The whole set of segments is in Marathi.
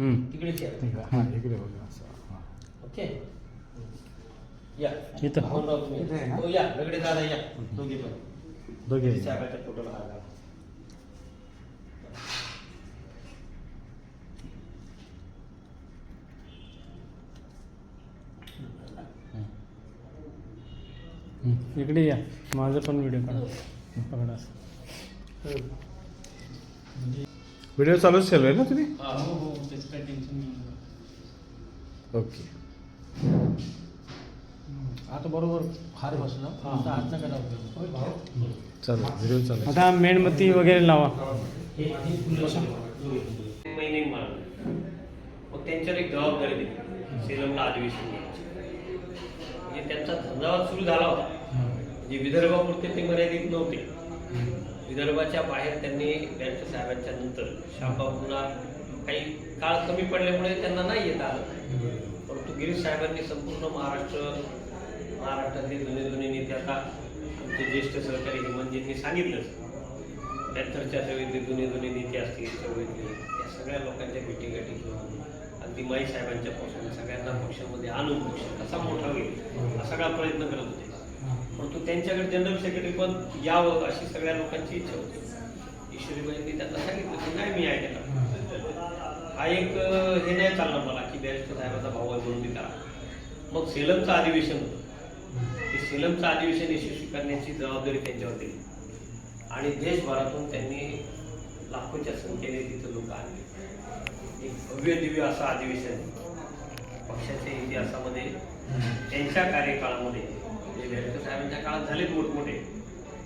आहे. हां इकडे बघा असं हां. ओके या इथं? भाऊनराव तुम्ही. इथे आहे ना? हो या वेगळे दादा या दोघे पण दोघे साहेबाच्या फोटोला घाला. हम्म. इकडे या माझं पण व्हिडिओ काढा पकडा असं. व्हिडिओ चालूच ठेवलाय ना तुम्ही हा, हो हो त्याचं काही टेन्शन नाही ओके. आता बरोबर फार बसलं आता हात नका लावू. चालेल व्हिडिओ चालेल. आता मेणबत्ती वगैरे लावा. महिने मारलं मग त्यांच्यावर एक जबाबदारी दिली. सेलमला अधिवेशन घ्यायची. म्हणजे त्यांचा धंदावाद सुरू झाला होता. म्हणजे विदर्भापुरते ते मर्यादित नव्हते. विदर्भाच्या बाहेर त्यांनी बँक साहेबांच्या नंतर शाबाबुना काही काळ कमी पडल्यामुळे त्यांना नाही येत आलं. परंतु गिरीश साहेबांनी संपूर्ण महाराष्ट्र महाराष्ट्रातले जुने जुने नेते आता आमचे ज्येष्ठ सहकारी हेमंतजींनी सांगितलंच. नंतरच्या सगळे जुने जुने नेते असतील चळवळीतले या सगळ्या लोकांच्या भेटीगाठी घेऊन अगदी माई साहेबांच्या पासून सगळ्यांना पक्षामध्ये आणून पक्ष कसा मोठा होईल हा सगळा प्रयत्न करत होते. परंतु त्यांच्याकडे जनरल सेक्रेटरी पण यावं अशी सगळ्या लोकांची इच्छा होती. ईश्वरीबाईंनी त्यांना सांगितलं की नाही मी आहे त्याला हा एक हे नाही चाललं मला की बॅरिस्टर साहेबाचा भाऊ आहे म्हणून मी करा. मग सेलमचं अधिवेशन होतं. ते सेलमचं अधिवेशन यशस्वी करण्याची जबाबदारी त्यांच्यावर दिली. आणि देशभरातून त्यांनी लाखोच्या संख्येने तिथं लोक आणले. एक भव्य दिव्य असं अधिवेशन पक्षाच्या इतिहासामध्ये त्यांच्या कार्यकाळामध्ये म्हणजे बॅरिस्टर साहेबांच्या काळात झाले मोठमोठे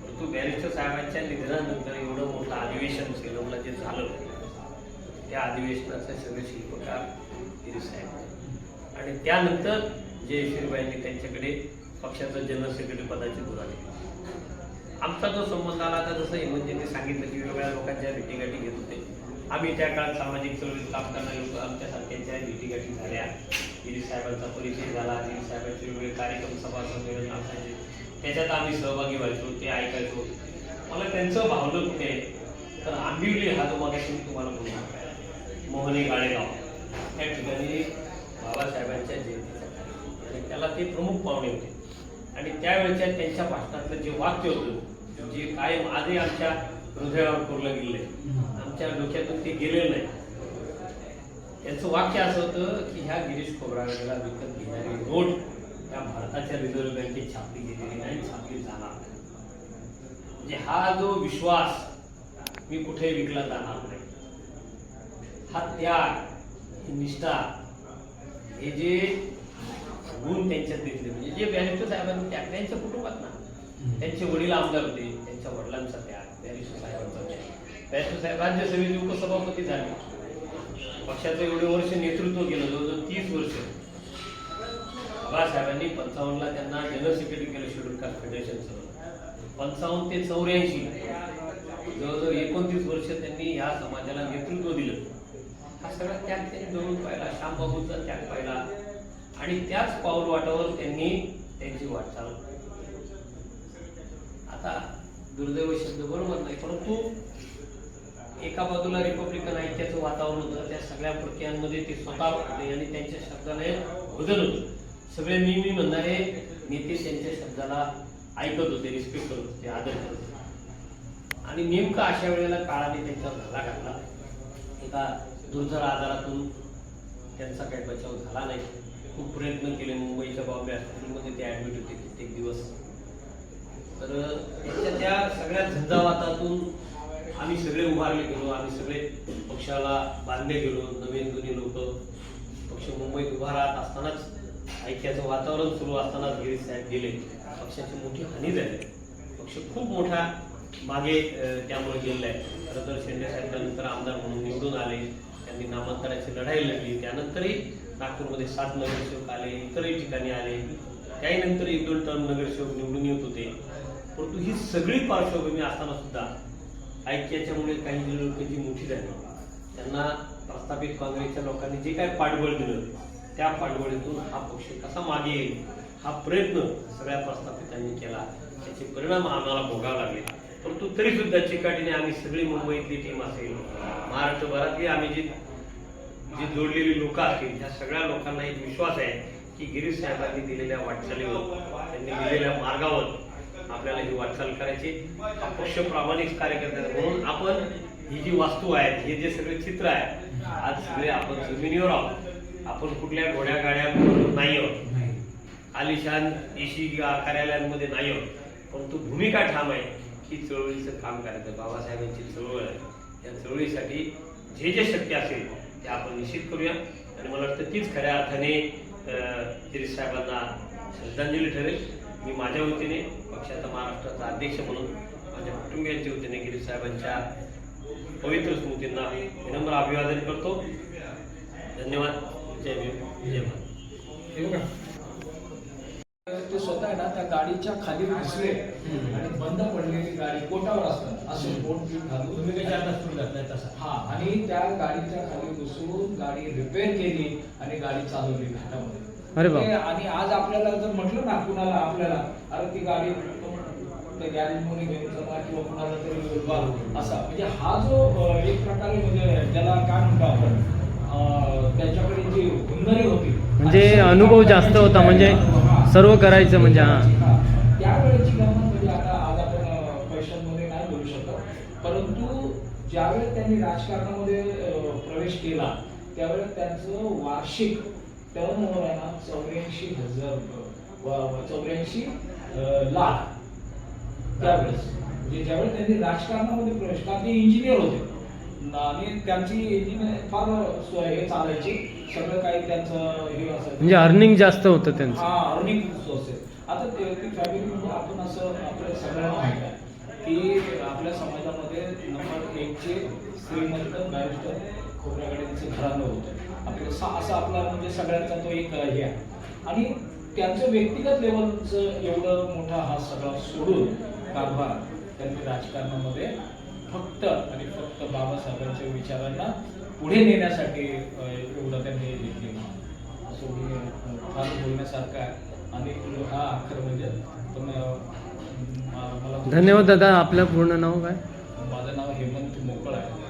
परंतु बॅरिस्टर साहेबांच्या निधनानंतर एवढं मोठं अधिवेशन सेलमला जे झालं त्या अधिवेशनाचे सगळे शिल्पकार गिरीश साहेब आणि त्यानंतर जयश्रीबाईंनी त्यांच्याकडे पक्षाचं जनरल सेक्रेटरी पदाची धुरा आमचा जो संबंध आला आता जसं हेमंतजींनी सांगितलं की वेगवेगळ्या लोकांच्या भेटीगाठी घेत होते. आम्ही त्या काळात सामाजिक चळवळीत काम करणारे लोक आमच्यासारख्यांच्या भेटीगाठी झाल्या गिरीश साहेबांचा परिचय झाला गिरीश साहेबांचे वेगवेगळे कार्यक्रम सभा संमेलन असायचे त्याच्यात आम्ही सहभागी व्हायचो ते ऐकायचो. मला त्यांचं भावलं कुठे तर आंबिवली हा जो मग तुम्हाला तुम्हाला आहे मोहने गाळेगाव या ठिकाणी बाबासाहेबांच्या जयंतीचा आणि त्याला ते प्रमुख पाहुणे होते. आणि त्यावेळच्या त्यांच्या भाषणातलं जे वाक्य होतं जे कायम आजही आमच्या हृदयावर कोरलं गेलेलं आहे. आमच्या डोक्यातून ते गेलेलं नाही. त्यांचं वाक्य असं होतं की ह्या गिरीश खोबरागडेला विकत घेणारी नोट या भारताच्या रिझर्व्ह बँकेत छापली गेलेली नाही छापली जाणार म्हणजे हा जो विश्वास मी कुठे विकला जाणार नाही. हा त्याग निष्ठा हे जे गुण त्यांच्यात दिसले म्हणजे जे बॅरिस्टर साहेबांनी त्याग त्यांच्या कुटुंबात ना त्यांचे वडील आमदार होते त्यांच्या वडिलांचा त्याग बॅरिस्टर साहेबांचा त्याग बॅरिस्टर साहेब राज्यसभेचे उपसभापती झाले. पक्षाचं एवढे वर्ष नेतृत्व केलं जवळजवळ तीस वर्ष. बाबासाहेबांनी पंचावन्नला त्यांना जनरल सेक्रेटरी केलं शेड्यूल कास्ट फेडरेशनचं पंचावन्न ते चौऱ्याऐंशी जवळजवळ एकोणतीस वर्ष त्यांनी या समाजाला नेतृत्व दिलं. हा सगळा त्याग त्यांनी जवळून पाहिला. श्यामबाबूचा त्याग पाहिला. आणि त्याच पाऊल वाटावर त्यांनी त्यांची वाटचाल आता दुर्दैव शब्द बरोबर नाही परंतु एका बाजूला रिपब्लिकन ऐक्याचं वातावरण होतं. त्या सगळ्या प्रक्रियांमध्ये ते स्वतः होते आणि त्यांच्या शब्दाला भोजन होतं. सगळे मी मी म्हणणारे नेते त्यांच्या शब्दाला ऐकत होते रिस्पेक्ट करत होते आदर करत होते. आणि नेमकं अशा वेळेला काळाने त्यांच्यावर घाला घातला. एका दुर्धर आजारातून त्यांचा काही बचाव झाला नाही. खूप प्रयत्न केले मुंबईच्या बॉम्बे हॉस्पिटलमध्ये ते ॲडमिट होते कित्येक दिवस. तर त्या सगळ्या झंझावातातून आम्ही सगळे उभारले गेलो आम्ही सगळे पक्षाला बांधले गेलो नवीन जुनी लोक. पक्ष मुंबईत उभा राहत असतानाच ऐक्याचं वातावरण सुरू असतानाच गिरीश साहेब गेले. पक्षाची मोठी हानी झाली. पक्ष खूप मोठा मागे त्यामुळे गेलेलं आहे खरं तर शेंडे साहेब त्यानंतर आमदार म्हणून निवडून आले. त्यांनी नामांतराची लढाई लढली. त्यानंतरही नागपूरमध्ये सात नगरसेवक आले इतरही ठिकाणी आले. त्याही नंतर एक दोन टर्म नगरसेवक निवडून येत होते. परंतु ही सगळी पार्श्वभूमी असताना सुद्धा ऐक्याच्यामुळे काही जी लोक जी मोठी झाली. त्यांना प्रस्थापित काँग्रेसच्या लोकांनी जे काय पाठबळ दिलं त्या पाठबळीतून हा पक्ष कसा मागे येईल हा प्रयत्न सगळ्या प्रस्थापितांनी केला. त्याचे परिणाम आम्हाला भोगावे लागले. परंतु तरी सुद्धा चिकाटीने आम्ही सगळी मुंबईतली टीम असेल महाराष्ट्रभरातली आम्ही जी जी जोडलेली लोक असतील त्या सगळ्या लोकांना एक विश्वास आहे की गिरीश साहेबांनी दिलेल्या वाटचालीवर त्यांनी दिलेल्या मार्गावर आपल्याला ही वाटचाल करायची. अपक्ष प्रामाणिक कार्यकर्ते. म्हणून आपण ही जी वास्तू आहेत हे जे सगळे चित्र आहे आज सगळे आपण जमिनीवर आहोत. आपण कुठल्या घोड्या गाड्या नाही आहोत. आलिशान एशी कार्यालयांमध्ये नाही आहोत. परंतु भूमिका ठाम आहे. की चळवळीचं काम करायचं. बाबासाहेबांची चळवळ आहे. या चळवळीसाठी जे जे शक्य असेल ते आपण निश्चित करूया. आणि मला वाटतं तीच खऱ्या अर्थाने गिरीश साहेबांना श्रद्धांजली ठरेल. मी माझ्या वतीने पक्षाचा महाराष्ट्राचा अध्यक्ष म्हणून माझ्या कुटुंबियांच्या वतीने गिरीश साहेबांच्या पवित्र स्मृतींना विनम्र अभिवादन करतो. धन्यवाद. जय भीम. जय भारत. ते स्वतः ना त्या गाडीच्या खाली घुसले आणि बंद पडलेली गाडी कोटावर असतात असं बोट बीट घालून तुम्ही काही सुरू घातलाय तसा. हा आणि त्या गाडीच्या खाली घुसून गाडी रिपेअर केली आणि गाडी चालवली घाटामध्ये. ते आणि आज आपल्याला जर म्हटलं ना कुणाला आपल्याला अरे ती गाडी त्या गॅरेजमध्ये घेऊन चला किंवा कुणाला तरी असा. म्हणजे हा जो एक प्रकारे म्हणजे ज्याला काय म्हणतो आपण अ, त्याच्याकडे जी हुंदरी होती. म्हणजे अनुभव जास्त होता, म्हणजे. सर्व करायचं म्हणजे, हा. त्यावेळेची गंमत म्हणजे आता आज आपण पैशांमध्ये नाही बोलू शकत. परंतु ज्यावेळेस त्यांनी राजकारणामध्ये प्रवेश केला त्यावेळेस त्यांचं वार्षिक टर्न ओव्हर आहे ना चौऱ्याऐंशी हजार चौऱ्याऐंशी लाख. त्यावेळेस. म्हणजे ज्यावेळेस त्यांनी राजकारणामध्ये प्रवेश का ते इंजिनियर होते. आणि त्यांची इंजिनियर फार हे चालायची. सगळं काही त्यांचं हे म्हणजे अर्निंग जास्त होतं त्यांचं. हा अर्निंग सोर्सेस आता ते फॅमिली आपण असं आपल्या सगळ्यांना माहीत आहे की आपल्या समाजामध्ये नंबर एकचे श्रीमंत बॅरिस्टर खोबऱ्याकडेचं घराणं होतं. आपलं सा- असं आपला म्हणजे सगळ्यांचा तो एक हे आहे. आणि त्यांचं व्यक्तिगत लेवलचं एवढं मोठा हा सगळा सोडून कारभार त्यांनी राजकारणामध्ये फक्त आणि फक्त बाबासाहेबांच्या विचारांना पुढे नेण्यासाठी एवढं त्यांनी हे केला. असं फार बोलण्यासारखं आहे. आणि हा अक्षर म्हणजे पण धन्यवाद दादा आपलं पूर्ण नाव काय? माझं नाव हेमंत मोकळ आहे.